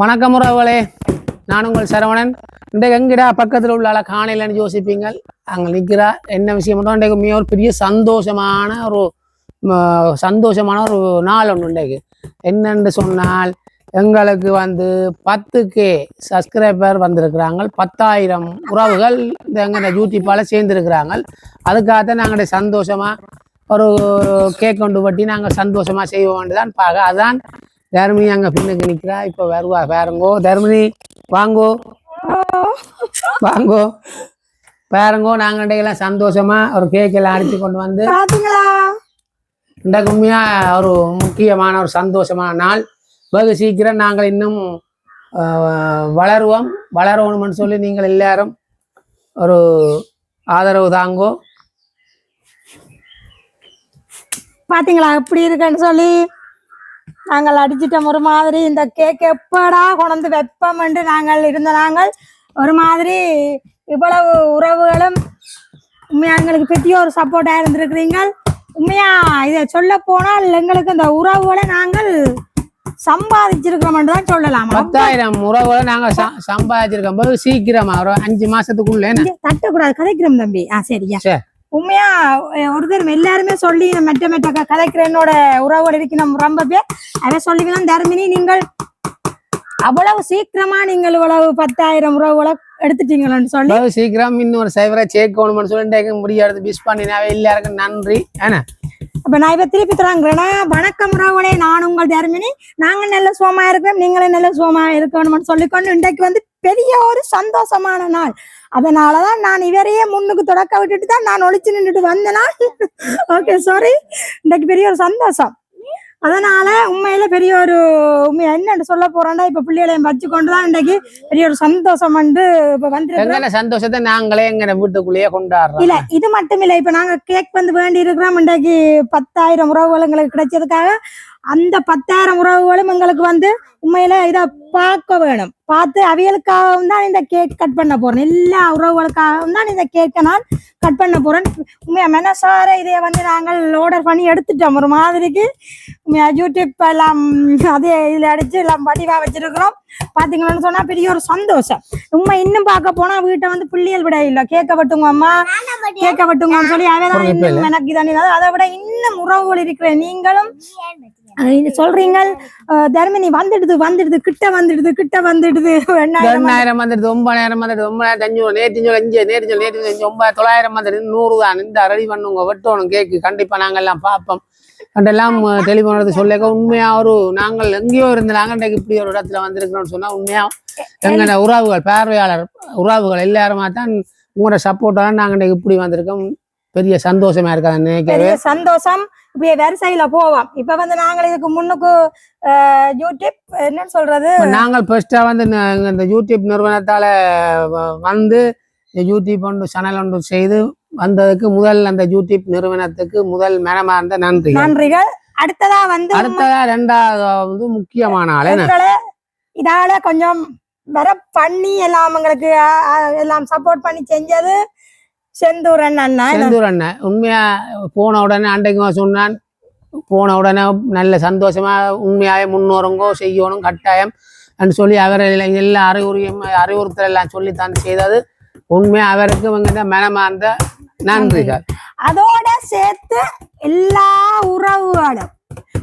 வணக்கம் உறவுகளே. நான் உங்கள் சரவணன். இந்த எங்கடா பக்கத்தில் உள்ள ஆளை காணையிலன்னு யோசிப்பீங்க? அங்கே நிற்கிறா என்ன விஷயம் மட்டும் இன்றைக்கு மிக ஒரு பெரிய சந்தோஷமான ஒரு சந்தோஷமான ஒரு நாள் ஒன்று இன்றைக்கு. என்னென்று சொன்னால் எங்களுக்கு வந்து பத்து கே சப்ஸ்கிரைபர் வந்திருக்கிறாங்க. பத்தாயிரம் உறவுகள் இந்த எங்கள் யூடியூப்பால் சேர்ந்துருக்கிறாங்க. அதுக்காகத்தான் நாங்கள் சந்தோஷமாக ஒரு கேக் கொண்டு பட்டி நாங்கள் சந்தோஷமாக செய்வோம் தான் பார்க்க. அதான் தர்மினி அங்கே பின்னுக்கு நிற்கிறா இப்போ வருவா. பாருங்கோ தர்மினி வாங்கோ. வாங்கோ. பாருங்கோ நாங்கள் இன்றைக்கெல்லாம் சந்தோஷமா ஒரு கேக் எல்லாம் அடித்து கொண்டு வந்து இன்றைக்கு உண்மையாக ஒரு முக்கியமான ஒரு சந்தோஷமான நாள். வெகு சீக்கிரம் நாங்கள் இன்னும் வளருவோம். வளரணும்னு சொல்லி நீங்கள் எல்லாரும் ஒரு ஆதரவு தாங்கோ. பாத்தீங்களா? எப்படி இருக்குன்னு சொல்லி நாங்கள் அடிச்சிட்டோம். ஒரு மாதிரி இந்த கேக் எப்படா கொண்டு வைப்போம்னு நாங்கள் இருந்த நாங்கள் ஒரு மாதிரி இவ்வளவு உறவுகளும் உண்மையா எங்களுக்கு பெரிய ஒரு சப்போர்ட்டா இருந்திருக்கிறீங்க உண்மையா இதை சொல்ல போனால் எங்களுக்கு இந்த உறவுகளை நாங்கள் சம்பாதிச்சிருக்கிறோம் தான் சொல்லலாம். பத்தாயிரம் உறவுகளை நாங்கள் ச- சம்பாதிச்சிருக்கோம். வெகு சீக்கிரமா ஒரு அஞ்சு மாசத்துக்குள்ள தட்டக்கூடாது கதைக்கிறோம் தம்பி. ஆ சரியா சரி. உண்மையா ஒரு தரம் எல்லாருமே சொல்லி மெட்ட மெட்ட கதைக்கிற என்னோட உறவோட இருக்கணும் ரொம்ப பேர். அதை சொல்லிக்கலாம் தர்மினி நீங்கள் அவ்வளவு சீக்கிரமா நீங்கள் இவ்வளவு பத்தாயிரம் உறவுகளை எடுத்துட்டீங்களான்னு சொல்லி. சீக்கிரம் இன்னும் ஒரு சைவரை சேர்க்கணும்னு சொல்லி இன்றைக்கு முடியாது மிஸ் பண்ணினாவே எல்லாருக்கும் நன்றி. ஏன்னா? அப்ப நான் இப்ப திருப்பி தராங்கிறேன்னா வணக்கம் உறவுகளே நான் உங்கள் தர்மினி. நாங்க நல்ல சுகமா இருக்கிறோம் நீங்களும் நல்ல சுகமா இருக்கணும்னு சொல்லிக்கொண்டு இன்றைக்கு வந்து பெரிய ஒரு சந்தோஷமான நாள். அதனாலதான் நான் இவரையே முன்னுக்கு தொடக்க விட்டுட்டு தான் நான் ஒளிச்சு நின்றுட்டு வந்தேனா? ஓகே சாரி இன்றைக்கு பெரிய ஒரு சந்தோஷம். அதனால உண்மையில பெரிய ஒரு உண்மை என்னன்னு சொல்ல போறேன்னா இப்ப பிள்ளைகளையும் வச்சு கொண்டுதான் இன்றைக்கு பெரிய ஒரு சந்தோஷம் வந்து இப்ப எங்கன சந்தோஷத்தை நாங்களே எங்க வீட்டுக்குள்ளேயே கொண்டாடுறோம்? இல்ல இது மட்டும் இல்ல இப்ப நாங்க கேக் வந்து வேண்டி இருக்கிறோம் இன்றைக்கு பத்தாயிரம் உறவுகள் எங்களுக்கு கிடைச்சதுக்காக அந்த பத்தாயிரம் உறவுகளும் எங்களுக்கு வந்து உண்மையில இத பார்க்க வேணும். பார்த்து அவியலுக்காகவும் தான் இந்த கேக் கட் பண்ண போறேன் எல்லா உறவுகளுக்காகவும் தான் இந்த கேக்கை நான் கட் பண்ண போறேன். உண்மையா மெனசார இதை வந்து நாங்கள் ஆர்டர் பண்ணி எடுத்துட்டோம். ஒரு மாதிரிக்கு உண்மையா யூடியூப் எல்லாம் அதே இதுல அடிச்சு எல்லாம் வடிவா வச்சிருக்கிறோம். பாத்தீங்கன்னு சொன்னா பெரிய ஒரு சந்தோஷம். உண்மை இன்னும் பார்க்க போனா வீட்டை வந்து பிள்ளைகள் விட இல்ல. கேட்க வெட்டுங்க அம்மா. கேட்க வெட்டுங்கன்னு சொல்லி அவதான் எனக்கு தானே அதை விட இன்னும் உறவுகள் இருக்கிற நீங்களும் சொல்றீங்க தர்மினி வந்துடுது வந்துடுது கிட்ட வந்துடுது கிட்ட வந்துடுது. எண்ணாயிரம் வந்துடுது. ஒன்பதாயிரம் வந்துடுது ஒன்பதாயிரத்தி அஞ்சூறு நேற்று சொல்லி அஞ்சு நேற்று சொல்லி நேற்று அஞ்சு ஒன்பது தொள்ளாயிரம் வந்துடுது நூறு தான். இந்த ரெடி பண்ணுங்க வெட்டணும் கேக்கு. கண்டிப்பா நாங்க எல்லாம் பார்ப்போம். கண்டெல்லாம் டெலிஃபோன் சொல்லிக்க உண்மையா ஒரு நாங்கள் எங்கேயோ இருந்து நாங்கள் இப்படி ஒரு இடத்துல வந்திருக்கிறோம்னு சொன்னா உண்மையா? எங்களோட உறவுகள் பார்வையாளர் உறவுகள் எல்லாருமா தான் உங்களோட சப்போர்ட்டாக நாங்கள் இப்படி வந்திருக்கோம். பெரிய சந்தோஷமா இருக்காது நினைக்கிறேன். பெரிய சந்தோஷம். இப்படியே வரிசையில போவோம். இப்ப வந்து நாங்கள் இதுக்கு முன்னுக்கு யூடியூப் என்னன்னு சொல்றது? இப்ப நாங்கள் ஃபர்ஸ்டா வந்து இந்த- யூடியூப் நிறுவனத்தால வந்து யூடியூப் ஒன்று சேனல் ஒன்று செய்து வந்ததுக்கு முதல் அந்த யூடியூப் நிறுவனத்துக்கு முதல் மனமார்ந்த நன்றி நன்றிகள். அடுத்ததா வந்து அடுத்ததா ரெண்டாவது வந்து முக்கியமான ஆள் இதால கொஞ்சம் வர பண்ணி எல்லாம் அஹ், எல்லாம் சப்போர்ட் பண்ணி செஞ்சது செந்தூரன் அண்ணா செந்தூர் அண்ணன் உண்மையா போன உடனே அன்றைக்கு சொன்னான் போன உடனே நல்ல சந்தோஷமா உண்மையாவே முன்னோருங்கோ செய்யணும் கட்டாயம் என்று சொல்லி அவர் எல்லா அறிவுரையும் அறிவுறுத்தல் எல்லாம் சொல்லி தான் செய்தது. உண்மையா அவருக்கு வந்து மனமார்ந்த நன்றிகள் அதோட சேர்த்து எல்லா உறவுகளும்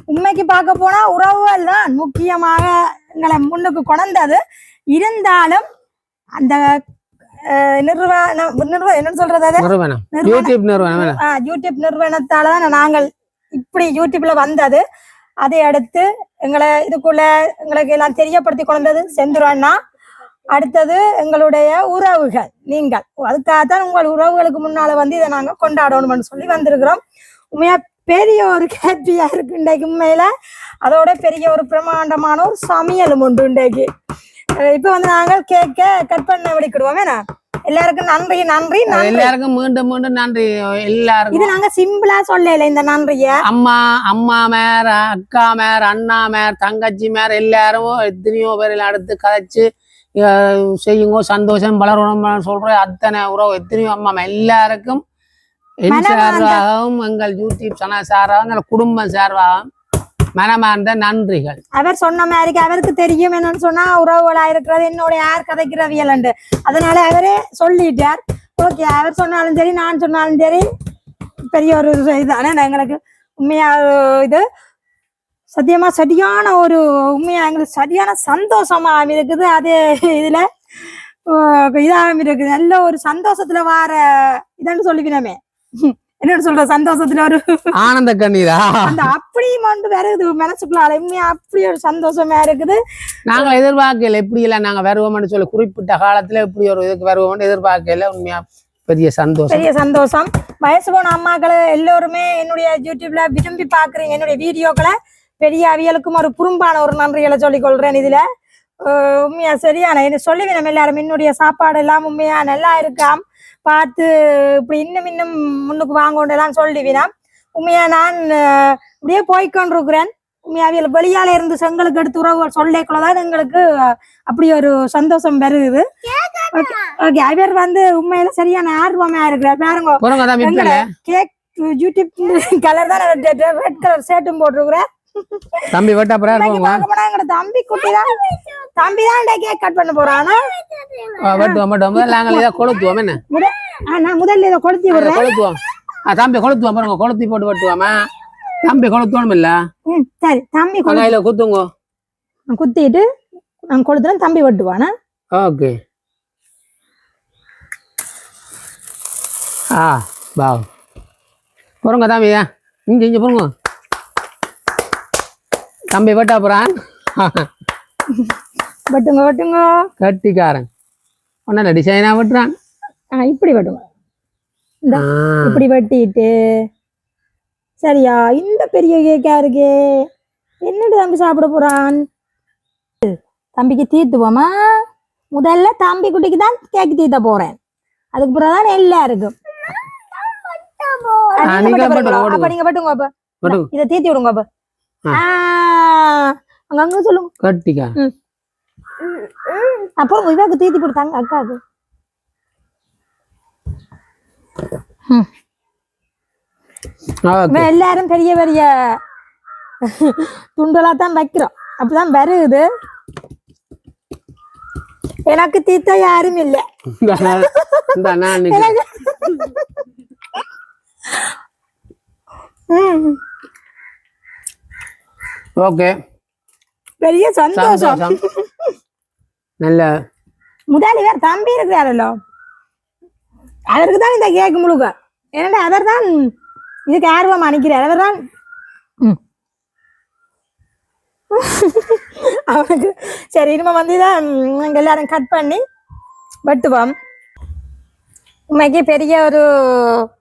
உண்மைக்கு பார்க்க போனா உறவுகள் தான் முக்கியமாக எங்களை முன்னுக்கு கொண்டது இருந்தாலும் அந்த நிறுவனம் என்னன்னு சொல்றது யூடியூப் நிறுவனம் யூடியூப் நிறுவனத்தால தான் நாங்கள் இப்படி யூடியூப்ல வந்தது அதை. அடுத்து எங்களை இதுக்குள்ள எங்களுக்கு எல்லாம் தெரியப்படுத்தி கொண்டது செந்துரு அண்ணா. அடுத்தது எங்களுடைய உறவுகள் நீங்கள். அதுக்காக தான் உங்கள் உறவுகளுக்கு முன்னால வந்து இதை நாங்க கொண்டாடணும்னு சொல்லி வந்திருக்கிறோம். உண்மையா பெரிய ஒரு ஹாப்பியா இருக்கு இன்றைக்கு உண்மையில. அதோட பெரிய ஒரு பிரமாண்டமான ஒரு சமையலும் உண்டு இன்றைக்கு. இப்ப வந்து நாங்கள் கேக்க கட் பண்ண விடுக்கிடுவோம் வேணா எல்லாருக்கும் நன்றி நன்றி எல்லாருக்கும் மீண்டும் மீண்டும் நன்றி. எல்லாருக்கும். இது நாங்க சிம்பிளா சொல்லல இந்த நன்றிய. அம்மா அம்மா மேர் அக்கா மேர் அண்ணா மேர் தங்கச்சி மேர் எல்லாரும் எத்தனையோ பேர் அடுத்து கதைச்சு செய்யுங்க சந்தோஷம் வளரணும் சொல்ற அத்தனை உறவு எத்தனையோ அம்மா எல்லாருக்கும் என் சார்பாகவும் எங்கள் யூடியூப் சேனல் சார்பாகவும் எங்கள் குடும்பம் சார்பாகவும் மனமார்ந்த நன்றிகள். அவர் சொன்ன மாதிரி அவருக்கு தெரியும் என்னன்னு சொன்னா உறவுகளா இருக்கிறது என்னோட யார் கதைக்கிறவியல் அதனால அவரே சொல்லிட்டார். ஓகே அவர் சொன்னாலும் சரி நான் சொன்னாலும் சரி. பெரிய ஒரு இதுதானே எங்களுக்கு. உண்மையா இது சத்தியமா சரியான ஒரு உண்மையா எங்களுக்கு சரியான சந்தோஷமா இருக்குது. அதே இதுல இதாகவும் இருக்குது. நல்ல ஒரு சந்தோஷத்துல வார இதன்னு சொல்லிக்கணுமே என்னன்னு சொல்ற சந்தோஷத்துல ஒரு ஆனந்த கண்ணீரா? அந்த அப்படி வந்து வருது மனசுக்குள்ள உண்மையா? அப்படி ஒரு சந்தோஷமா இருக்குது. நாங்கள் எதிர்பார்க்கல. இப்படி இல்லை நாங்கள் வருவோம்னு சொல்லி குறிப்பிட்ட காலத்துல இப்படி ஒரு இதுக்கு வருவோம்னு எதிர்பார்க்கல. உண்மையா? பெரிய சந்தோஷம். பெரிய சந்தோஷம். வயசு போன அம்மாக்களை எல்லோருமே என்னுடைய யூடியூப்ல விரும்பி பாக்குறீங்க என்னுடைய வீடியோக்களை பெரிய அவியலுக்கும் ஒரு குறும்பான ஒரு நன்றிகளை சொல்லிக் கொள்றேன் இதுல உண்மையா சரியான. இது சொல்லுவேன் எல்லாரும். என்னுடைய சாப்பாடு எல்லாம் உண்மையா நல்லா இருக்காம் பார்த்து இப்படி இன்னும் இன்னும் முன்னுக்கு வாங்கொண்டெல்லாம் சொல்லுவினாம் உண்மையா நான் இப்படியே போய்க்கொண்டிருக்கிறேன் உண்மையா அவியல் வெளியால இருந்து செங்களுக்கு எடுத்து உறவுகள் சொல்லிக்கொள்ளதான் எங்களுக்கு அப்படி ஒரு சந்தோஷம் வருது ஓகே அவர் வந்து உண்மையில சரியான ஆர்வமா இருக்கிறார் பாருங்க கேக் யூடியூப் கலர் தான் ரெட் கலர் ஷர்ட்டும் போட்டிருக்கிறேன் தம்பி வெட்ட அப்புறம் போங்க தம்பி குட்டி தான். தம்பி தான் கேக் கட் பண்ண போறானா வெட்டுவோம் வெட்டுவோம். நாங்கள் இதை கொளுத்துவோம் என்ன? நான் முதல்ல இதை கொளுத்தி விடுறேன். கொளுத்துவோம். தம்பி கொளுத்துவோம் பாருங்க கொளுத்தி போட்டு வெட்டுவோமா? தம்பி கொளுத்தணும் இல்ல? சரி தம்பி கையில குத்துங்க. குத்திட்டு நான் கொளுத்துறேன் தம்பி வெட்டுவானா ஓகே. ஆ பாவ் போறோங்க தம்பியா இங்க இங்க போறோங்க தம்பி வெட்டா போறான். வெட்டுங்க வெட்டுங்க. கட்டிக்காரன். ஒன்னும் டிசைனா வெட்டுறான். ஆ இப்படி வெட்டுங்க. இப்படி வெட்டிட்டு. சரியா? இந்த பெரிய கேக்கா இருக்கே. என்னடு தம்பி சாப்பிட போறான்? தம்பிக்கு தீத்துவோமா? முதல்ல தம்பி குட்டிக்கு தான் கேக் தீத்த போறேன். அதுக்கு பிறகு தான் எல்லாம் இருக்கும். நீங்க போறீங்களா? அப்ப. நீங்க. இதை தீத்தி விடுங்க அப்ப. ஆ. ஆ, அங்க அங்க சொல்லுங்க. கட்டிக்காரன் அப்புறம் இவாக்கு தீத்தி போடுத்தாங்க அக்காவுக்கு. எல்லாரும் பெரிய பெரிய துண்டலா தான் வைக்கிறோம். அப்படிதான் வருது. எனக்கு தீத்த யாரும் இல்ல. இந்த அண்ணா- இந்த அண்ணா அன்னைக்கு ம், ஓகே. பெரிய சந்தோஷம். நல்ல. முதலாளி வேற தம்பி இருக்கிறாரല്ലോ அவருக்கு தான் இந்த கேக் முழுக்க. ஏன்னா அவர் தான் இதுக்கு ஆர்வம் அனுக்கிறார் அவர் தான். அவனுக்கு சரி இனிமே வந்து இதை ம், நாங்க எல்லாரும் கட் பண்ணி வெட்டுவோம். உண்மைக்கு பெரிய ஒரு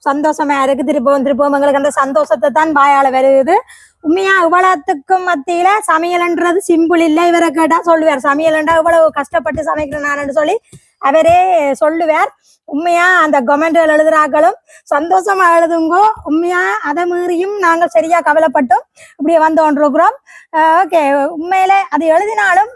சந்தோஷமா இருக்கு திருப்பவும் திருப்பவும் எங்களுக்கு அந்த சந்தோஷத்தை தான் வாயால வருது. உண்மையா இவ்வளவுத்துக்கும் மத்தியில சமையல்ன்றது சிம்பிள் இல்லை. இவரை கேட்டா சொல்லுவார் சமையல்ன்றா இவ்வளவு கஷ்டப்பட்டு சமைக்கிறேன் நான் சொல்லி அவரே சொல்லுவார். உண்மையா அந்த கமெண்ட்கள் எழுதுறாக்களும் சந்தோஷமா எழுதுங்கோ உண்மையா அதை மீறியும் நாங்கள் சரியா கவலைப்பட்டோம். இப்படியே வந்து கொண்டிருக்கிறோம். ஓகே. உண்மையில அது எழுதினாலும்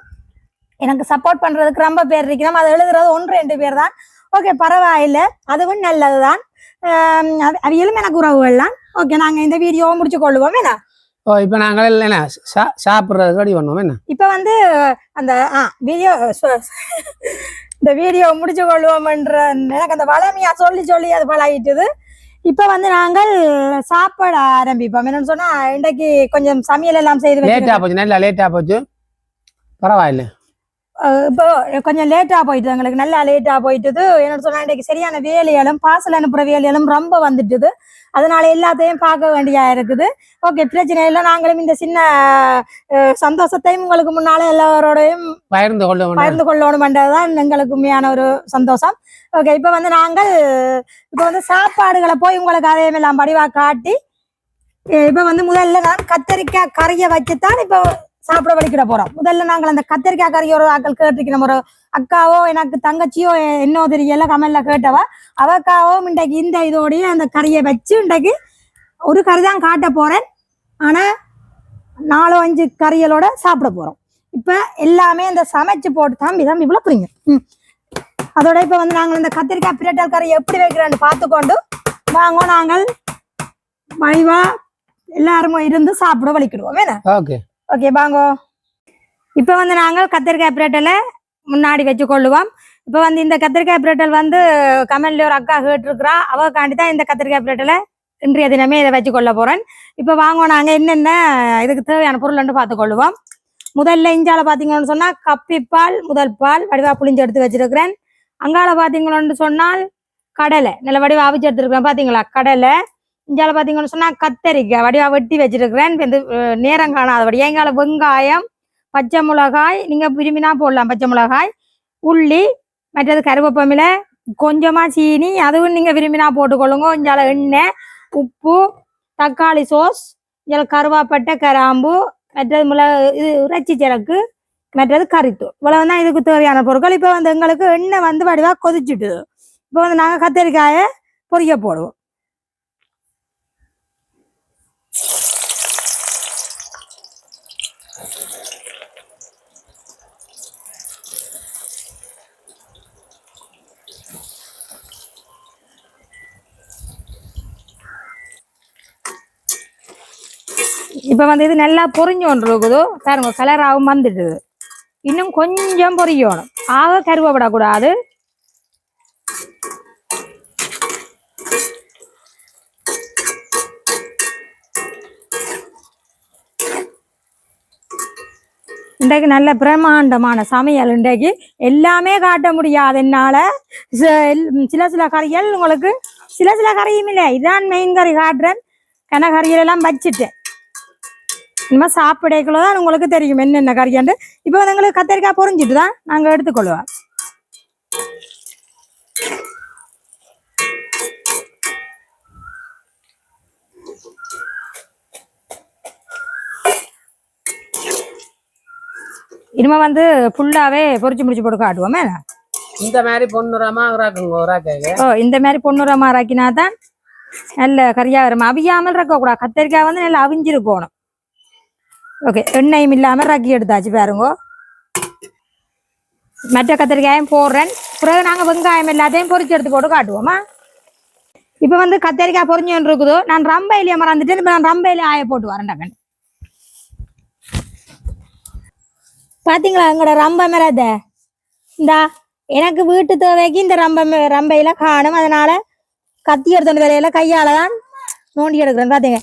எனக்கு சப்போர்ட் பண்றதுக்கு ரொம்ப பேர் இருக்கிறோம். அதை எழுதுறது ஒன்று ரெண்டு பேர் தான். ஓகே பரவாயில்ல. அதுவும் நல்லதுதான். ஆம், அது- அவியலும் எனக்கு உறவுகள்லாம் ஓகே நாங்கள் இந்த வீடியோவை முடிச்சு கொள்ளுவோம் என்ன? ஓ இப்போ நாங்கள் என்ன சா- சாப்பிடுறதுக்கு ரெடி பண்ணுவோம் என்ன? இப்ப வந்து அந்த ஆ வீடியோ இந்த வீடியோ முடிச்சு கொள்வோம்ன்ற எனக்கு அந்த வளமையா சொல்லி சொல்லி அது பழகிட்டுது இப்ப வந்து நாங்கள் சாப்பாடு ஆரம்பிப்போம். என்னன்னு சொன்னா இன்றைக்கு கொஞ்சம் சமையல் எல்லாம் செய்து லேட்டா வச்சிருக்கோம். போச்சு நல்லா லேட்டா போச்சு. பரவாயில்ல. இப்போ கொஞ்சம் லேட்டா போயிட்டு எங்களுக்கு. நல்லா லேட்டா போயிட்டுது. என்னன்னு சொன்னா இன்றைக்கு சரியான வேலைகளும் பார்சல் அனுப்புற வேலைகளும் ரொம்ப வந்துட்டுது. அதனால எல்லாத்தையும் பார்க்க வேண்டியா இருக்குது. ஓகே பிரச்சனை இல்லை. நாங்களும் இந்த சின்ன சந்தோஷத்தையும் உங்களுக்கு முன்னால எல்லாரோடையும் பகிர்ந்து கொள்ள பகிர்ந்து கொள்ளணும்ன்றதுதான் எங்களுக்கு உண்மையான ஒரு சந்தோஷம். ஓகே இப்போ வந்து நாங்கள் இப்போ வந்து சாப்பாடுகளை போய் உங்களுக்கு அதையும் எல்லாம் படிவா காட்டி இப்போ வந்து முதல்ல நான் கத்தரிக்காய் கறியை வச்சுத்தான் இப்போ சாப்பிட வலிக்கிட போறோம். முதல்ல நாங்கள் அந்த கத்திரிக்காய் கறி ஒரு ஆக்கள் கேட்டிருக்கணும் ஒரு அக்காவோ எனக்கு தங்கச்சியோ என்னோ தெரியல கமல்ல கேட்டவ அவக்காவோ இன்றைக்கு இந்த இதோடய அந்த கறியை வச்சு இன்றைக்கு ஒரு கறி தான் காட்ட போறேன். ஆனா நாலு அஞ்சு கறிகளோட சாப்பிட போறோம். இப்ப எல்லாமே இந்த சமைச்சு போட்டு தம்பி தம்பி இவ்வளவு புரியுங்க ம். அதோட இப்ப வந்து நாங்கள் இந்த கத்திரிக்காய் பிரட்டல் கறி எப்படி வைக்கிறோன்னு பார்த்துக்கொண்டு வாங்க நாங்கள் மலிவா எல்லாருமே இருந்து சாப்பிட வலிக்கிடுவோம். வேணா ஓகே ஓகே பாங்கோ இப்போ வந்து நாங்கள் கத்திரிக்காய் பிரட்டலை முன்னாடி வச்சு கொள்ளுவோம் இப்போ வந்து இந்த கத்திரிக்காய் பிரட்டல் வந்து கமெண்ட்ல ஒரு அக்கா கேட்டிருக்கிறா. அவக்காண்டி தான் இந்த கத்திரிக்காய் பிரட்டலை இன்றைய தினமே இதை வச்சு கொள்ள போறேன். இப்போ வாங்குவோம் நாங்கள் என்னென்ன இதுக்கு தேவையான பொருள்னு பார்த்து கொள்ளுவோம் முதல்ல இஞ்சால பார்த்தீங்கன்னு சொன்னால் கப்பிப்பால் முதல் பால் வடிவா புளிஞ்சு எடுத்து வச்சிருக்கிறேன். அங்கால பார்த்தீங்கன்னு சொன்னால் கடலை. நல்ல வடிவா அவிச்சு எடுத்துருக்கிறேன் பார்த்தீங்களா கடலை. இஞ்சால பார்த்தீங்கன்னு சொன்னால் கத்தரிக்காய் வடிவா வெட்டி வச்சிருக்கிறேன். வந்து இந்த நேரம் காணாதபடி எங்கால? வெங்காயம் பச்சை மிளகாய் நீங்க விரும்பினா போடலாம். பச்சை மிளகாய் உள்ளி மற்றது கருவேப்பமில கொஞ்சமா சீனி அதுவும் நீங்க விரும்பினா போட்டுக்கொள்ளுங்க. இஞ்சால எண்ணெய் உப்பு தக்காளி சோஸ் இதில் கருவாப்பட்டை கராம்பு மற்றது மிளகு இது இறைச்சி சிறக்கு மற்றது கறித்தூள். இவ்வளவு தான் இதுக்கு தேவையான பொருட்கள். இப்போ வந்து எங்களுக்கு எண்ணெய் வந்து வடிவா கொதிச்சுட்டுது இப்போ வந்து நாங்கள் கத்திரிக்காயை பொரிக்க போடுவோம். இப்போ வந்து இது நல்லா பொறிஞ்சு கொண்டு இருக்குது பாருங்க கலராகவும் வந்துடுது இன்னும் கொஞ்சம் பொரியணும் ஆக கருவப்படக்கூடாது இன்றைக்கு நல்ல பிரம்மாண்டமான சமையல் இன்றைக்கு. எல்லாமே காட்ட முடியாது சில சில கறிகள் உங்களுக்கு சில சில கறியும் இல்லை. இதான் மெயின் கறி காட்டுறேன். கனகறியிலெல்லாம் கறிகள் எல்லாம் வச்சுட்டேன். இனிமே சாப்பிடைக்குள்ள தான் உங்களுக்கு தெரியும் என்னென்ன கறியாண்டு. இப்போ வந்து எங்களுக்கு கத்திரிக்காய் பொரிஞ்சிட்டு தான் நாங்கள் எடுத்துக்கொள்வோம். இனிமே வந்து ஃபுல்லாவே பொரிச்சு முடிச்சு போட்டு காட்டுவோமே இந்த மாதிரி பொண்ணுரமா ஓ இந்த மாதிரி பொண்ணுரமா ஆக்கினா தான் நல்ல கறியா வரும். அவியாமல் இருக்கக்கூடாது. கத்திரிக்காய் வந்து நல்லா அவிஞ்சிருக்கணும். ஓகே எண்ணெயும் இல்லாம ரக்கி எடுத்தாச்சு பாருங்க மற்ற கத்திரிக்காயும் போடுறேன் பிறகு நாங்க வெங்காயம் எல்லாத்தையும் பொறிச்சு எடுத்து போட்டு காட்டுவோமா இப்போ வந்து கத்திரிக்காய் பொரிஞ்சு இருக்குதோ நான் ரம்பையிலேயே மறந்துட்டு இப்போ நான் ரம்பையிலே ஆய போட்டு வரேன் டக்கன் பாத்தீங்களா எங்களோட ரம்ப மரத்தை இந்தா எனக்கு வீட்டு தேவைக்கு இந்த ரம்ப ரம்பையில காணும் அதனால கத்தி எடுத்துட்டு வேலையில கையால தான் நோண்டி எடுக்கிறேன் பார்த்தீங்க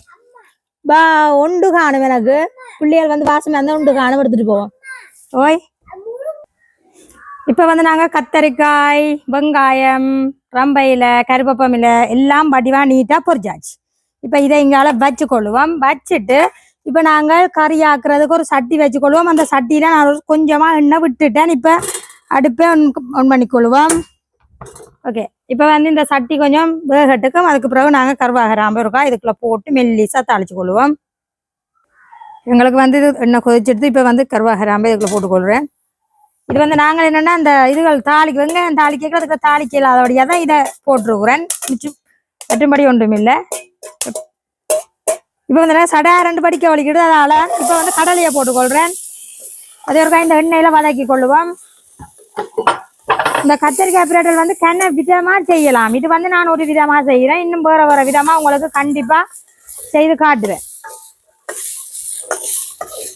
பா ஒண்டு காணும் எனக்கு. பிள்ளைகள் வந்து வாசம் இருந்தால் ஒண்டு காணும் எடுத்துட்டு போவோம். ஓய். இப்ப வந்து நாங்க கத்தரிக்காய் வெங்காயம் ரம்பையில கருப்பப்பமில எல்லாம் வடிவா நீட்டா பொரிச்சாச்சு இப்ப இதை இங்கால வச்சு கொள்ளுவோம் வச்சுட்டு இப்ப நாங்கள் கறி ஆக்குறதுக்கு ஒரு சட்டி வச்சு கொள்வோம் அந்த சட்டியில நான் கொஞ்சமாக கொஞ்சமா எண்ணெய் விட்டுட்டேன். இப்ப அடுப்பை ஒன் ஒன் பண்ணிக்கொள்வோம் ஓகே இப்போ வந்து இந்த சட்டி கொஞ்சம் வேகட்டுக்கும். அதுக்கு பிறகு நாங்கள் ஐம்பது இருக்கா இதுக்குள்ள போட்டு மெல்லிசா தாளிச்சு கொள்வோம் எங்களுக்கு வந்து இது எண்ணெய் கொதிச்செடுத்து இப்போ வந்து கருவாகராம இதுக்குள்ள போட்டுக்கொள்கிறேன் இது வந்து நாங்கள் என்னென்னா அந்த இதுகள் தாளிக்கு வெங்காயம் தாளிக்க அதுக்கு தாளிக்க இல்லாதபடியாக தான் இதை போட்டுருக்குறேன். மிச்சம் மற்றும்படி ஒன்றும் இல்லை இப்போ வந்து நான் ரெண்டு படிக்க வலிக்கிடுது. அதனால இப்போ வந்து கடலையை போட்டுக்கொள்கிறேன் அதே ஒரு இந்த எண்ணெயில் வதக்கி கொள்ளுவோம். இந்த கத்திரிக்காய் பிரட்டல் வந்து கண்ணை விதமா செய்யலாம். இது வந்து நான் ஒரு விதமா செய்யறேன் இன்னும் வேறு வேற விதமா உங்களுக்கு கண்டிப்பா செய்து காட்டுவேன்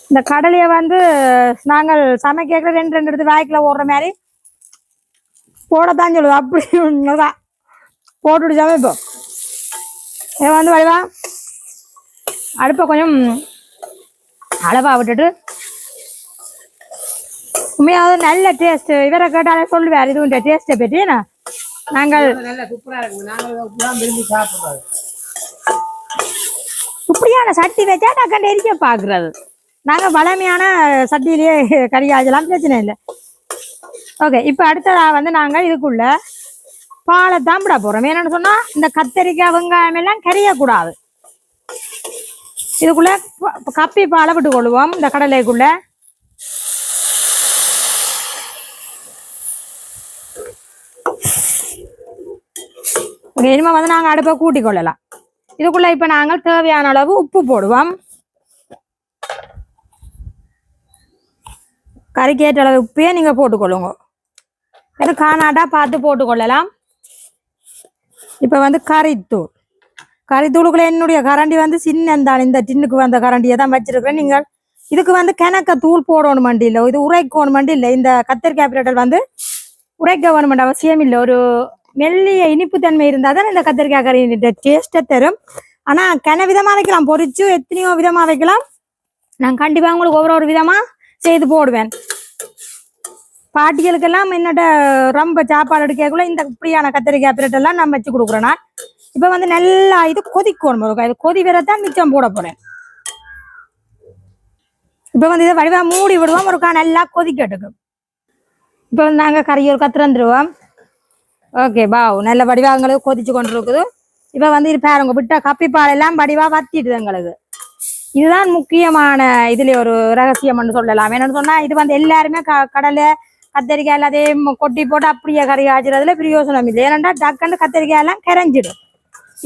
இந்த கடலையை வந்து நாங்கள் சமைக்க ரெண்டு ரெண்டு எடுத்து வாய்க்குள்ள ஓடுற மாதிரி போடத்தான் சொல்லுது. அப்படி தான் போட்டுட்டு சமைப்போம். இதை வந்து வடிவா அடுப்பை கொஞ்சம் அளவா விட்டுட்டு உண்மையாவது நல்ல டேஸ்ட் இவரை கேட்டாலே சொல்லுவார் இது உண்ட டேஸ்ட்டை பற்றி நாங்கள் இப்படியான சட்டி வச்சா டக்கண்டு எரிக்க பார்க்கறது. நாங்கள் வளமையான சட்டியிலேயே கறி காய்ச்சலாம் பிரச்சனை இல்லை. ஓகே இப்போ அடுத்ததா வந்து நாங்கள் இதுக்குள்ள பாலை தாம்பிட போகிறோம் என்னன்னு சொன்னால் இந்த கத்தரிக்காய் வெங்காயம் எல்லாம் கறியக்கூடாது. இதுக்குள்ள கப்பி பாலை விட்டு கொள்வோம் இந்த கடலைக்குள்ள. ஓகே இனிமே வந்து நாங்கள் அடுப்பை கூட்டி கொள்ளலாம் இதுக்குள்ள இப்போ நாங்கள் தேவையான அளவு உப்பு போடுவோம். கறிக்கேற்ற அளவு உப்பையே நீங்கள் போட்டுக்கொள்ளுங்க. இது காணாட்டா பார்த்து போட்டுக்கொள்ளலாம். இப்போ வந்து கறித்தூள். கறித்தூளுக்குள்ள என்னுடைய கரண்டி வந்து சின்னந்தான் இந்த டின்னுக்கு வந்த கரண்டியை தான் வச்சிருக்கிறேன். நீங்கள் இதுக்கு வந்து கிணக்க தூள் போடணும் மண்டி இல்லை. இது உரைக்கணும் மண்டி இல்லை. இந்த கத்திரிக்காய் பிரட்டல் வந்து உரைக்க வேணும் அவசியம் இல்லை. ஒரு மெல்லிய இனிப்பு தன்மை இருந்தால் தான் இந்த கத்திரிக்காய் கறி டேஸ்ட்டை தரும். ஆனால் கன விதமாக வைக்கலாம். பொறிச்சு எத்தனையோ விதமாக வைக்கலாம். நான் கண்டிப்பாக உங்களுக்கு ஒவ்வொரு ஒரு விதமாக செய்து போடுவேன். பாட்டிகளுக்கெல்லாம் என்னோட ரொம்ப சாப்பாடு எடுக்கக்குள்ள இந்த இப்படியான கத்திரிக்காய் பிரட்டெல்லாம் நான் வச்சு கொடுக்குறேன் நான். இப்போ வந்து நல்லா இது கொதிக்கணும் ஒரு இது கொதி வரத்தான் மிச்சம் போட போகிறேன் இப்போ வந்து இதை வடிவாக மூடி விடுவோம். ஒருக்கா நல்லா கொதிக்கட்டுக்கும் இப்போ வந்து நாங்கள் கறி கத்திரந்துருவோம் ஓகே பாவ் நல்ல வடிவா எங்களுக்கு கொதிச்சு கொண்டு இருக்குது இப்போ வந்து இது பாருங்க விட்ட கப்பிப்பால் எல்லாம் வடிவா வத்திடுது எங்களுக்கு. இதுதான் முக்கியமான இதுல ஒரு ரகசியம்னு சொல்லலாம். என்னன்னு சொன்னா இது வந்து எல்லாருமே க கடலை கத்திரிக்காய் எல்லாத்தையும் கொட்டி போட்டு அப்படியே கறி காய்ச்சறதுல பிரயோசனம் இல்லை. ஏன்னா டக்குன்னு கத்திரிக்காய் எல்லாம் கரைஞ்சிடும்.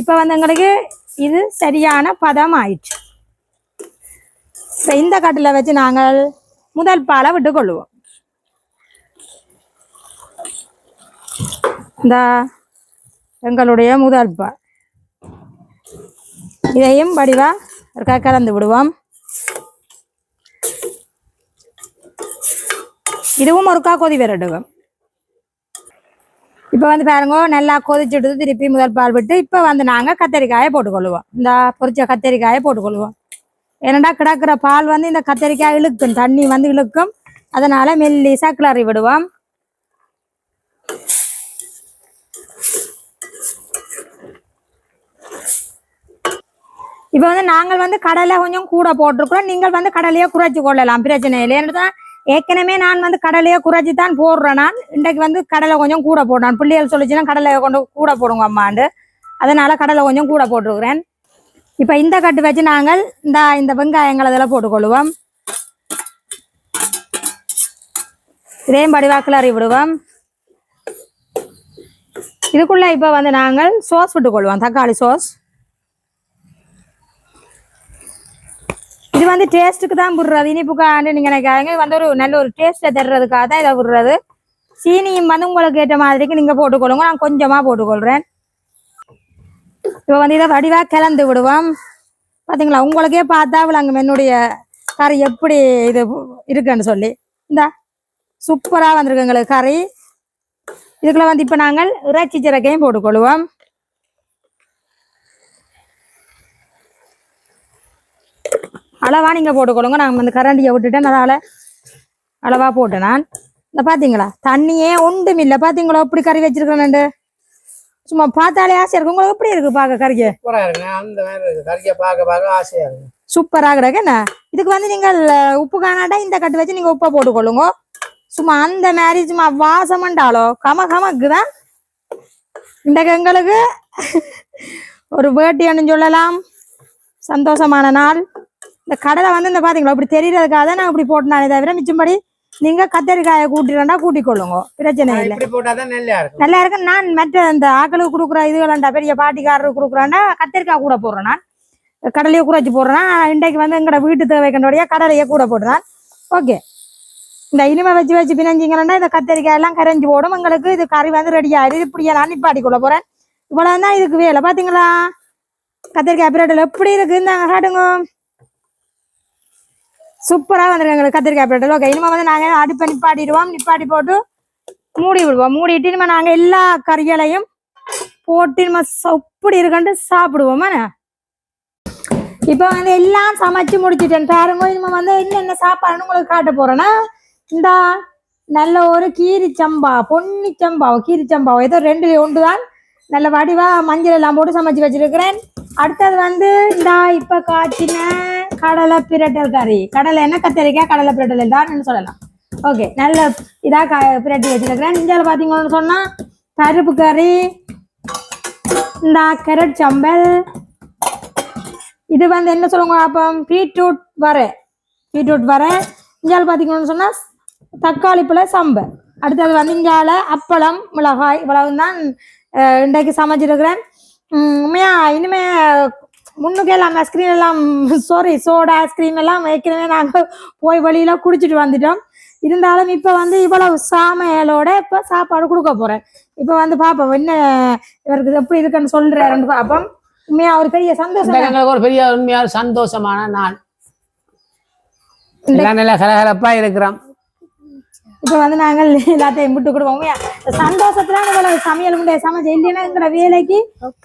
இப்போ வந்து எங்களுக்கு இது சரியான பதம் ஆயிடுச்சு இந்த கட்டில் வச்சு நாங்கள் முதல் பாலை விட்டுக்கொள்வோம். இந்த எங்களுடைய முதல் இதையும் வடிவா ஒருக்கா கலந்து விடுவோம். இதுவும் ஒருக்கா கொதி வரட்டுக்கும் இப்போ வந்து பாருங்க நல்லா கொதிச்சுட்டு திருப்பி முதல் பால் விட்டு இப்போ வந்து நாங்கள் கத்தரிக்காயை போட்டுக்கொள்ளுவோம் இந்த பொரிச்ச கத்தரிக்காயை போட்டுக்கொள்வோம். ஏனண்டா கிடக்கிற பால் வந்து இந்த கத்தரிக்காய் இழுக்கும் தண்ணி வந்து இழுக்கும். அதனால மெல்லிசா கிளறி விடுவோம். இப்போ வந்து நாங்கள் வந்து கடலை கொஞ்சம் கூட போட்டிருக்கிறோம். நீங்கள் வந்து கடலையை குறைச்சி கொள்ளலாம். பிரச்சனை இல்லை. ஏன்னா ஏற்கனவே நான் வந்து கடலையை குறைச்சி தான் போடுறேன் நான். இன்றைக்கு வந்து கடலை கொஞ்சம் கூட போடுறேன் பிள்ளைகள் சொல்லிச்சுன்னா கடலையை கொண்டு கூட போடுங்க அம்மாண்டு. அதனால கடலை கொஞ்சம் கூட போட்டிருக்கிறேன். இப்போ இந்த கட்டு வச்சு நாங்கள் இந்த இந்த வெங்காயங்கள் அதெல்லாம் போட்டுக்கொள்வோம். இதையும் படிவாக்கில் கிளறி விடுவோம். இதுக்குள்ள இப்போ வந்து நாங்கள் சோஸ் விட்டுக்கொள்வோம். தக்காளி சோஸ் இது வந்து டேஸ்ட்டுக்கு தான் விடுறது. இனிப்புக்காண்டு நீங்கள் நினைக்காதீங்க இது வந்து ஒரு நல்ல ஒரு டேஸ்ட்டை தர்றதுக்காக தான் இதை விடுறது. சீனியும் வந்து உங்களுக்கு ஏற்ற மாதிரிக்கு நீங்க போட்டுக்கொள்ளுங்க. நான் கொஞ்சமா போட்டுக்கொள்கிறேன் இப்போ வந்து இதை வடிவா கிளந்து விடுவோம். பாத்தீங்களா? உங்களுக்கே பார்த்தா விளங்கும் என்னுடைய கறி எப்படி இது இருக்குன்னு சொல்லி. இந்த சூப்பரா வந்திருக்கு எங்களுக்கு கறி. இதுக்குள்ள வந்து இப்போ நாங்கள் இறைச்சி சிறக்கையும் போட்டுக்கொள்வோம். அளவா நீங்க போட்டுக்கொள்ளுங்க. நான் வந்து கரண்டியை விட்டுட்டேன். அதால அளவா போட்டேன் நான். இந்த பாத்தீங்களா? தண்ணியே ஒன்றும் இல்லை. பாத்தீங்களா? எப்படி கறி வச்சிருக்கேன் சும்மா பார்த்தாலே ஆசையா இருக்கு. உங்களுக்கு எப்படி இருக்கு பார்க்க கறிக்கு? அந்த கறியை பார்க்க பார்க்க ஆசையா இருக்கு. சூப்பராக கிடக்கு. என்ன? இதுக்கு வந்து நீங்கள் அஹ், உப்பு காணாட்டா இந்த கட்டு வச்சு நீங்க உப்பை போட்டுக்கொள்ளுங்க. சும்மா அந்த மாதிரி சும்மா வாசமண்டாலோ கம கமக்குதான் இந்த எங்களுக்கு ஒரு வேட்டின்னு சொல்லலாம். சந்தோஷமான நாள். இந்த கடலை வந்து இந்த பாத்தீங்களா இப்படி தெரியறதுக்காக தான் நான் இப்படி போட்டேனே தவிர மிச்சம்படி நீங்க கத்தரிக்காயை கூட்டிடா கூட்டிக்கொள்ளுங்க பிரச்சனை இல்லை. நல்லா இருக்கு நான் மற்ற இந்த ஆக்களுக்கு கொடுக்குற இதுகளாண்டா பெரிய பாட்டிக்காரருக்கு கொடுக்குறாண்டா கத்திரிக்காய் கூட போடுறேன் நான். கடலையை குறைச்சி போடுறேன் இன்றைக்கு வந்து எங்களோட வீட்டு தேவைக்கண்டோடைய கடலையை கூட போடுறேன் ஓகே. இந்த இனிமை வச்சு வச்சு பிணைஞ்சிங்கன்னா இந்த கத்திரிக்காய் எல்லாம் கரைஞ்சி போடும். எங்களுக்கு இது கறி வந்து ரெடி ஆயிடுது. இப்படியே நான் நிப்பாட்டி கொள்ள போறேன். இவ்வளவு தான் இதுக்கு வேலை. பாத்தீங்களா? கத்திரிக்காய் பிரட்டல் எப்படி இருக்கு? இந்தாங்க காட்டுங்க. சூப்பரா வந்திருக்கு எங்களுக்கு கத்திரிக்காய் பிரட்டல். ஓகே இனிமே வந்து நாங்க அடுப்பை நிப்பாட்டிடுவோம். நிப்பாட்டி போட்டு மூடி விடுவோம். மூடிட்டு இனிமே நாங்க எல்லா கறிகளையும் போட்டு நம்ம சொப்படி இருக்கண்டு சாப்பிடுவோம். இப்போ வந்து எல்லாம் சமைச்சு முடிச்சுட்டேன். பாருங்க இனிமே வந்து என்னென்ன சாப்பாடுன்னு உங்களுக்கு காட்ட போறேன்னா இந்த நல்ல ஒரு கீரி சம்பா பொன்னி சம்பாவோ கீரி சம்பாவோ ஏதோ ரெண்டு ஒன்று தான் நல்ல வடிவா மஞ்சள் எல்லாம் போட்டு சமைச்சு வச்சிருக்கிறேன். அடுத்தது வந்து இந்த இப்ப காய்ச்சின கடலை பிரட்டல் கறி. கடலை என்ன கத்திரிக்காய் கடலை பிரட்டல் தான் சொல்லலாம். ஓகே நல்ல இதா க பிரட்டி வச்சிருக்கிறேன். இந்தியாவில் பார்த்தீங்கன்னு சொன்னா பருப்பு கறி இந்த கேரட் சம்பல். இது வந்து என்ன சொல்லுவாங்க அப்போ பீட்ரூட் வர பீட்ரூட் வர இந்தியாவில் பார்த்தீங்கன்னு சொன்னா தக்காளி பழ சம்பல். அடுத்தது வந்து இந்தியாவில் அப்பளம் மிளகாய். இவ்வளவு தான் இன்றைக்கு சமைச்சிருக்கிறேன். உம், உண்மையா இனிமே முன்னுக்கு எல்லாம் ஐஸ்கிரீம் எல்லாம் சாரி சோடா ஐஸ்கிரீம் எல்லாம் ஏற்கனவே நாங்கள் போய் வெளியில குடிச்சிட்டு வந்துட்டோம். இருந்தாலும் இப்போ வந்து இவ்வளவு சாமையலோட இப்போ சாப்பாடு கொடுக்க போறேன். இப்போ வந்து பார்ப்போம் என்ன இவருக்கு எப்படி இருக்குன்னு சொல்றாருன்னு பார்ப்போம் உண்மையா ஒரு பெரிய சந்தோஷம். ஒரு பெரிய உண்மையான சந்தோஷமான நாள். நல்லா கலகலப்பா இருக்கிறோம். இப்ப வந்து நாங்கள் எல்லாத்தையும் விட்டு கொடுப்போம். சந்தோஷத்துல இவ்வளவு சமையல் முடிய சமைச்சு இல்லைன்னா எங்களோட வேலைக்கு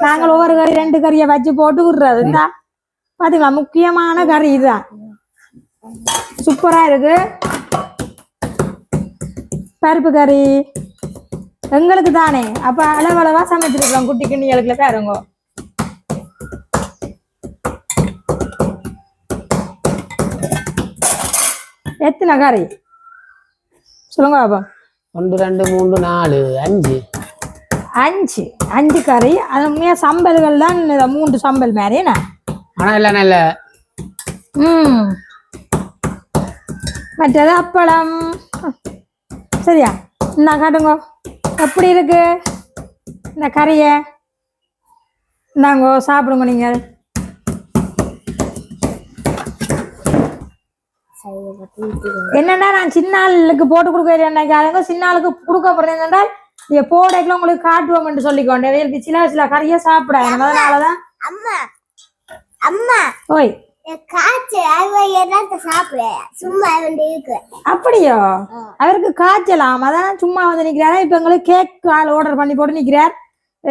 நாங்கள் ஒவ்வொரு கறி ரெண்டு கறியை வச்சு போட்டு விடுறது. இந்தா முக்கியமான கறி இதுதான். சூப்பரா இருக்கு. பருப்பு கறி. எங்களுக்கு தானே. அப்ப அளவளவா சமைச்சிருக்கலாம் குட்டி கிண்ணிகளுக்குல பாருங்க. எத்தனை கறி? சொல்லுங்க பாப்பா ஒன்று ரெண்டு மூன்று நாலு அஞ்சு. அஞ்சு. அஞ்சு கறி. அது உண்மையா சம்பல்கள் தான்? இந்த மூன்று சம்பல் மாதிரி என்ன? ஆனால் இல்லை நல்ல ம். மற்றது அப்பளம். சரியா? நான் காட்டுங்க. எப்படி இருக்கு? இந்த கறியை? இந்தாங்கோ சாப்பிடுங்க நீங்கள். என்னன்னா நான் சின்ன ஆளுக்கு போட்டு கொடுக்க நினைக்காதங்க சின்ன ஆளுக்கு கொடுக்க போறேன் என்றால் நீங்க போடைக்குள்ள உங்களுக்கு காட்டுவோம் என்று சொல்லிக்கோண்டே வேலுக்கு சில சில கறியை சாப்பிடாங்க அதனாலதான் அம்மா அம்மா. ஓய். சாப்பிட? அப்படியோ? அவருக்கு காய்ச்சலாம் அதான் சும்மா வந்து நிக்கிறாரா. இப்ப எங்களுக்கு கேக் ஆள் ஆர்டர் பண்ணி போட்டு நிக்கிறார்.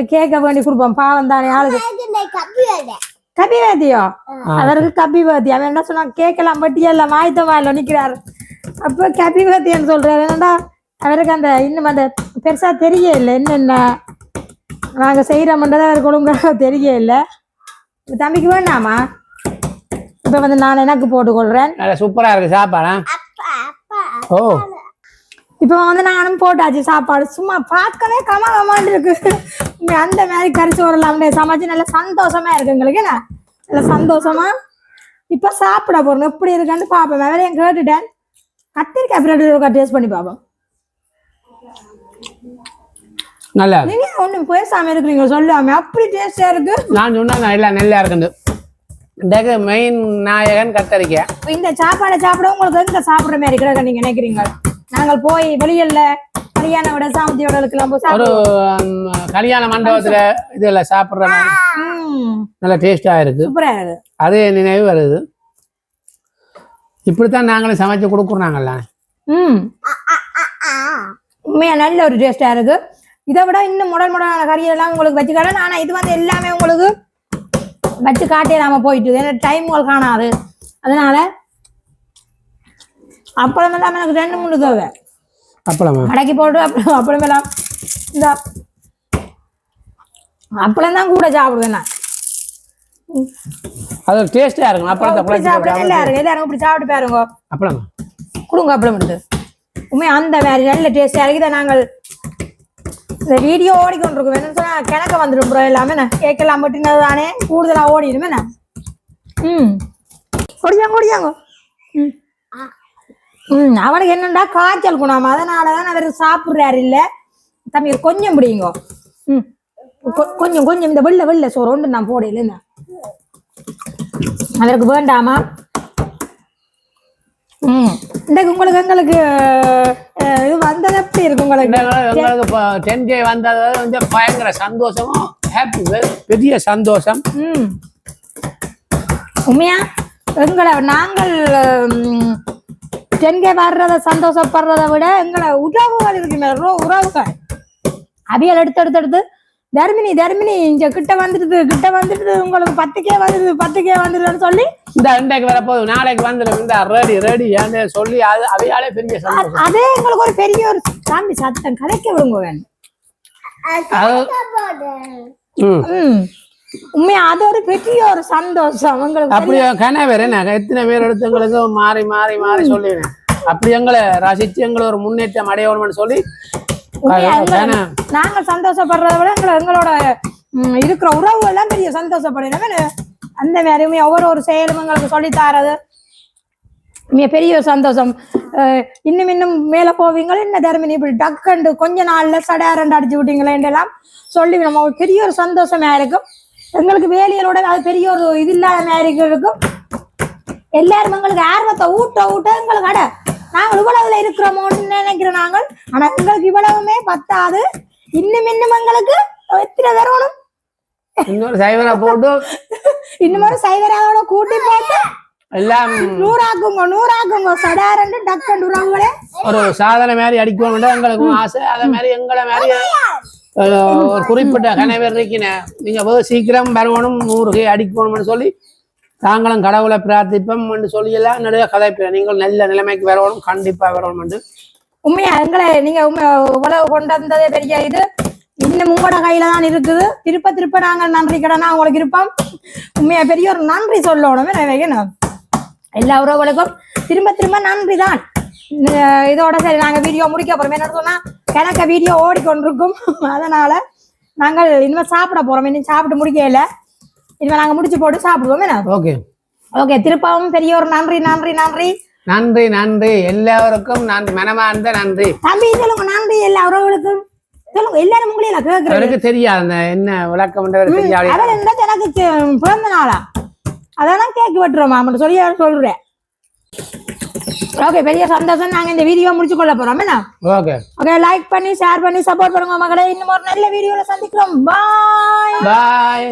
கேக்க வேண்டி கொடுப்போம். பாவம் தானே ஆளுக்கு. இந்த கப்பி வேட கபி வேதியோ அவருக்கு கபி வேதி அவன் என்ன சொன்னா கேட்கலாம் பட்டி எல்லாம் மாயத்தமா இல்லை நிக்கிறாரு. அப்ப கபி வேத்தின்னு சொல்றாரு என்னடா? அவருக்கு அந்த இன்னும் அந்த பெருசா தெரிய இல்லை. என்னென்ன? நாங்க செய்யறோம்ன்றது அவருக்கு ஒழுங்காக தெரிய இல்லை. தம்பிக்கு வேண்டாமா? இப்ப வந்து நான் எனக்கு போட்டுக்கொள்றேன். நல்ல சூப்பராக இருக்கு. சாப்பாடா? அப்பா அப்பா ஓ. இப்போ வந்து நானும் போட்டாச்சு சாப்பாடு. சும்மா பார்க்கவே கம கமான்னு இருக்கு அந்த மாதிரி கறிச்சு வரலாம் சமைச்சு நல்ல சந்தோஷமா இருக்கு. எங்களுக்கு என்ன? நல்ல சந்தோஷமா? இப்போ சாப்பிட போறோம். எப்படி இருக்குன்னு பார்ப்பேன் வேற என் கேட்டுட்டேன். கத்திரிக்காய் பிரெட் டேஸ்ட் பண்ணி பார்ப்போம். நல்லா. நீங்க ஒன்றும் பேசாம இருக்கிறீங்க? சொல்லாம. அப்படி டேஸ்டா இருக்கு. நான் சொன்னா எல்லாம் நெல்லா இருக்குது. இன்றைக்கு மெயின் நாயகன் கத்தரிக்காய். இந்த சாப்பாடை சாப்பிட உங்களுக்கு எங்க சாப்பிடுற மாதிரி கிடக்க நீங்க நினைக்கிறீங்க? நாங்கள் போய் வெளியில கல்யாண விட சாமத்தி விடலுக்கெல்லாம் போய் ஒரு கல்யாண மண்டபத்துல இதுல சாப்பிடுற நல்ல டேஸ்டா இருக்கு. அதே நினைவு வருது. இப்படித்தான் நாங்களும் சமைச்சு கொடுக்குறாங்கல்ல. ம். உண்மையா நல்ல ஒரு டேஸ்டா இருக்கு. இதை விட இன்னும் முடல் முடலான கறியெல்லாம் உங்களுக்கு வச்சு காட்டேன் ஆனா இது வந்து எல்லாமே உங்களுக்கு வச்சு காட்டிடாம போயிட்டு ஏன்னா டைம் காணாது. அதனால அப்பளம் எல்லாம் எனக்கு ரெண்டு மூணு தேவை அப்பளமா? மடக்கி போட்டு அப்புறம் அப்பளம் எல்லாம் இந்த அப்பளம் தான் கூட சாப்பிடுவேன் நான். அது டேஸ்டா இருக்கும் அப்பளத்தை இப்படி குழச்சி சாப்பிட போட்டு எல்லாரும் எல்லாரும் இப்படி சாப்பிட்டு பாருங்க. அப்பளமா? கொடுங்க அப்பளம் எடுத்து உண்மையா அந்த மாதிரி நல்ல டேஸ்டா இருக்கு இதை நாங்கள்? இந்த வீடியோ ஓடிக்கொண்டிருக்கும். என்னன்னு சொன்னா கிணக்க வந்துடும் ப்ரோ எல்லாமே. என்ன கேட்கலாம் மட்டும் தானே கூடுதலா ஓடிடுமே என்ன ம். ஓடியாங்க ஓடியாங்க ம். ம் அவனுக்கு என்னண்டா காய்ச்சல் குணாம? அதனாலதான் அவர் சாப்பிடுறாரு இல்ல தம்பி கொஞ்சம் பிடிங்க. ம் கொஞ்சம் கொஞ்சம் இந்த வெள்ளை வெள்ளை சோறு ஒன்று நான் போடையில அவருக்கு வேண்டாமா? ம் இன்றைக்கு உங்களுக்கு எங்களுக்கு இது வந்தது எப்படி இருக்கு உங்களுக்கு? எங்களுக்கு இப்போ டென் கே வந்தது வந்து பயங்கர சந்தோஷமும் ஹாப்பி பெரிய சந்தோஷம். ம். உண்மையா? எங்களை நாங்கள் டென்கே வர்றத சந்தோஷப்படுறதை விட எங்களை உறவுகள் இருக்கிற உறவுகள். அவியல் எடுத்து எடுத்து எடுத்து. தர்மினி தர்மினி இங்க கிட்ட வந்துடுது கிட்ட வந்துடுது உங்களுக்கு பத்துக்கே வந்துடுது பத்துக்கே வந்துடுதுன்னு சொல்லி இந்த இன்றைக்கு வரப்போகுது நாளைக்கு வந்துடும். இந்த ரெடி ரெடி ஏன்னு சொல்லி அது அவையாலே பெரிய அதே எங்களுக்கு ஒரு பெரிய ஒரு சாமி சத்தம் கதைக்க விடுங்க வேணும். உண்மையா அது ஒரு பெரிய ஒரு சந்தோஷம். உங்களுக்கு அப்படி கனவேறு என்ன? எத்தனை பேர் எடுத்து எங்களுக்கு மாறி மாறி மாறி சொல்லிடுறேன். அப்படி எங்களை ரசிச்சு எங்களை ஒரு முன்னேற்றம் அடையணும்னு சொல்லி நாங்கள் சந்தோஷப்படுறத விட எங்களை எங்களோட இருக்கிற உறவு எல்லாம் பெரிய சந்தோஷப்படணும் அந்த மாதிரியுமே ஒவ்வொரு ஒரு செயலும் எங்களுக்கு சொல்லி தாரது பெரிய ஒரு சந்தோஷம். இன்னும் இன்னும் மேல போவீங்களா? என்ன தர்மினி இப்படி டக்குண்டு கொஞ்ச நாள்ல சடாரண்டு அடிச்சு விட்டீங்களேன்றெல்லாம் சொல்லி நம்ம பெரிய ஒரு சந்தோஷமா இருக்கும். எங்களுக்கு வேலைகளோட அது பெரிய ஒரு இது இல்லாத இருக்கும். எல்லாரும் எங்களுக்கு ஆர்வத்தை ஊட்ட ஊட்ட எங்களுக்கு அட நாங்கள் இவ்வளவுல இருக்கிறோமோன்னு நினைக்கிறோம் நாங்கள். ஆனா எங்களுக்கு இவ்வளவுமே பத்தாது. இன்னும் இன்னும் எங்களுக்கு எத்தனை வரணும் இன்னொரு சைவரை போட்டு இன்னும் சைவராவோட கூட்டி போட்டு எல்லாம் நூறாக்குங்க நூறாக்குங்க. சடாரண்டு டக்கண்டு உறவுகளே. ஒரு சாதனை மாதிரி அடிக்கணும் எங்களுக்கும் ஆசை. அதே மாதிரி எங்களை மாதிரி ஒரு குறிப்பிட்ட கணவர் இருக்கீங்க? நீங்க வெகு சீக்கிரம் வரணும் நூறு கை அடிக்கணும்னு சொல்லி தாங்களும் கடவுளை பிரார்த்திப்போம் என்று சொல்லி எல்லாம் நிறைய கதைப்பேன் நீங்கள் நல்ல நிலைமைக்கு வரணும் கண்டிப்பா வரணும் உண்மையா எங்களை நீங்க உழவு கொண்டு வந்ததே பெரிய இது. இன்னும் உங்களோட கையில தான் இருக்குது. திருப்ப திருப்ப நாங்கள் நன்றி கடனா உங்களுக்கு இருப்போம். உண்மையா பெரிய ஒரு நன்றி சொல்லணும். வைக்கணும் எல்லா உறவுகளுக்கும் திரும்ப திரும்ப நன்றி தான் இதோட சரி நாங்க வீடியோ முடிக்க போறோம். என்ன சொன்னா கணக்க வீடியோ ஓடிக்கொண்டிருக்கும். அதனால நாங்கள் இனிமே சாப்பிட போறோம். இன்னும் சாப்பிட்டு முடிக்கல இனிமே நாங்க முடிச்சு போட்டு சாப்பிடுவோம். என்ன? ஓகே. ஓகே திருப்பவும் பெரிய ஒரு நன்றி நன்றி நன்றி. நன்றி நன்றி. எல்லாருக்கும் நன்றி. மனமார்ந்த நன்றி. தம்பி சொல்லுங்க நன்றி எல்லா உறவுகளுக்கும். சொல்லுங்க எல்லாரும் உங்களையும் நான் கேட்கிறேன் அவருக்கு தெரியாது. என்ன விளக்கம் தெரியாது. என்ன எனக்கு பிறந்த நாளா? அதான் கேக் வெட்டுறோம். மாமன் சொல்லி சொல்றேன். ஓகே பெரிய சந்தோஷம். நாங்க இந்த வீடியோ முடிச்சு கொள்ள போறோம். என்ன? ஓகே ஓகே லைக் பண்ணி ஷேர் பண்ணி சப்போர்ட் பண்ணுங்க மகளே இன்னும் ஒரு நல்ல வீடியோல சந்திக்கிறோம். பாய் பாய்